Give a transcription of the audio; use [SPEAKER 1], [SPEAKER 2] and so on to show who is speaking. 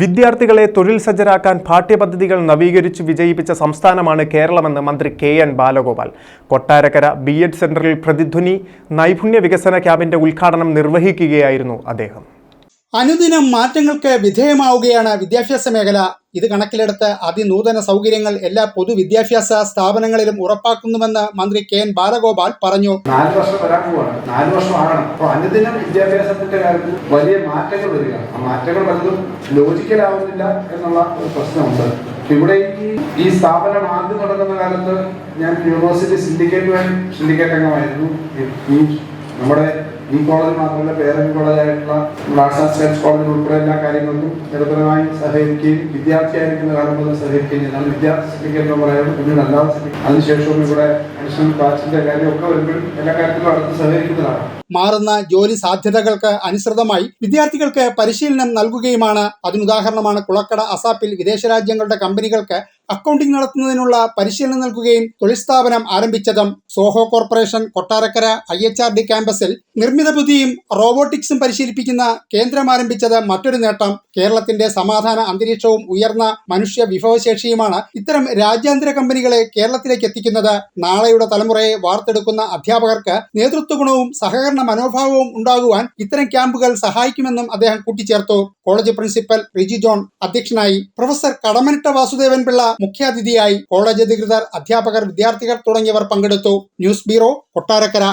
[SPEAKER 1] വിദ്യാർത്ഥികളെ തൊഴിൽ സജ്ജരാക്കാൻ പാഠ്യപദ്ധതികൾ നവീകരിച്ച് വിജയിപ്പിച്ച സംസ്ഥാനമാണ് കേരളമെന്ന് മന്ത്രി K N Balagopal. Kottarakkara B Ed സെന്ററിൽ പ്രതിധ്വനി നൈപുണ്യ വികസന ക്യാമ്പിന്റെ ഉദ്ഘാടനം നിർവഹിക്കുകയായിരുന്നു അദ്ദേഹം.
[SPEAKER 2] അനുദിനം മാറ്റങ്ങൾക്ക് വിധേയമാവുകയാണ് വിദ്യാഭ്യാസ മേഖല ഇത് കണക്കിലെടുത്ത് അതിനൂതന സൗകര്യങ്ങൾ എല്ലാ പൊതുവിദ്യാഭ്യാസ സ്ഥാപനങ്ങളിലും ഉറപ്പാക്കുന്നുവെന്ന് മന്ത്രി കെ എൻ ബാലഗോപാൽ പറഞ്ഞു.
[SPEAKER 3] നാല് വർഷം വരാൻ പോവാണ്. നാല് വർഷം ആകണം. അപ്പോൾ അനുദിനം വിദ്യാഭ്യാസത്തിന്റെ കാര്യത്തിൽ വലിയ മാറ്റങ്ങൾ വരിക. ആ മാറ്റങ്ങൾ പലതും ലോജിക്കലാവുന്നില്ല എന്നുള്ള ഒരു പ്രശ്നമുണ്ട്. ഇവിടെ ഈ സ്ഥാപനം ആദ്യം തുടങ്ങുന്ന കാലത്ത് ഞാൻ യൂണിവേഴ്സിറ്റി സിൻഡിക്കേറ്റ് സിൻഡിക്കേറ്റ് അംഗമായിരുന്നു. ഈ നമ്മുടെ ഈ കോളേജ് മാത്രമല്ല പേരന്റ് കോളേജായിട്ടുള്ള ആർട്സ് ആൻഡ് സയൻസ് കോളേജിൽ ഉൾപ്പെടെ എല്ലാ കാര്യങ്ങൾക്കും നിരന്തരമായി സഹകരിക്കുകയും വിദ്യാർത്ഥിയായിരിക്കുന്ന കാലം മുതൽ സഹകരിക്കുകയും ചെയ്യുന്നത് വിദ്യാർത്ഥി സിൻഡിക്കേറ്റ് എന്ന് പറയുന്നത് പിന്നീട് അല്ലാതെ. അതിനുശേഷവും ഇവിടെ അഡീഷണൽ ബാച്ചിന്റെ കാര്യമൊക്കെ വരുമ്പോഴും എല്ലാ കാര്യത്തിലും അടുത്ത് സഹകരിക്കുന്നതാണ്
[SPEAKER 2] മാറുന്ന ജോലി സാധ്യതകൾക്ക് അനുസൃതമായി വിദ്യാർത്ഥികൾക്ക് പരിശീലനം നൽകുകയുമാണ്. അതിനുദാഹരണമാണ് കുളക്കട അസാപ്പിൽ വിദേശ രാജ്യങ്ങളുടെ കമ്പനികൾക്ക് അക്കൗണ്ടിംഗ് നടത്തുന്നതിനുള്ള പരിശീലനം നൽകുകയും തൊഴിൽ സ്ഥാപനം ആരംഭിച്ചതും. Zoho corporation Kottarakkara I H R D ക്യാമ്പസിൽ നിർമ്മിത ബുദ്ധിയും റോബോട്ടിക്സും പരിശീലിപ്പിക്കുന്ന കേന്ദ്രം ആരംഭിച്ചത് മറ്റൊരു നേട്ടം. കേരളത്തിന്റെ സമാധാന അന്തരീക്ഷവും ഉയർന്ന മനുഷ്യ വിഭവശേഷിയുമാണ് ഇത്തരം രാജ്യാന്തര കമ്പനികളെ കേരളത്തിലേക്ക് എത്തിക്കുന്നത്. നാളെയുടെ തലമുറയെ വാർത്തെടുക്കുന്ന അധ്യാപകർക്ക് നേതൃത്വ ഗുണവും സഹകരണ മനോഭാവവും ഉണ്ടാകുവാൻ ഇത്തരം ക്യാമ്പുകൾ സഹായിക്കുമെന്നും അദ്ദേഹം കൂട്ടിച്ചേർത്തു. കോളേജ് പ്രിൻസിപ്പൽ റിജി ജോൺ അധ്യക്ഷനായി. പ്രൊഫസർ കടമനിട്ട വാസുദേവൻ പിള്ള മുഖ്യാതിഥിയായി കോളേജ് അധികൃതർ അധ്യാപകർ വിദ്യാർത്ഥികൾ തുടങ്ങിയവർ പങ്കെടുത്തു. News bureau Kottarakkara.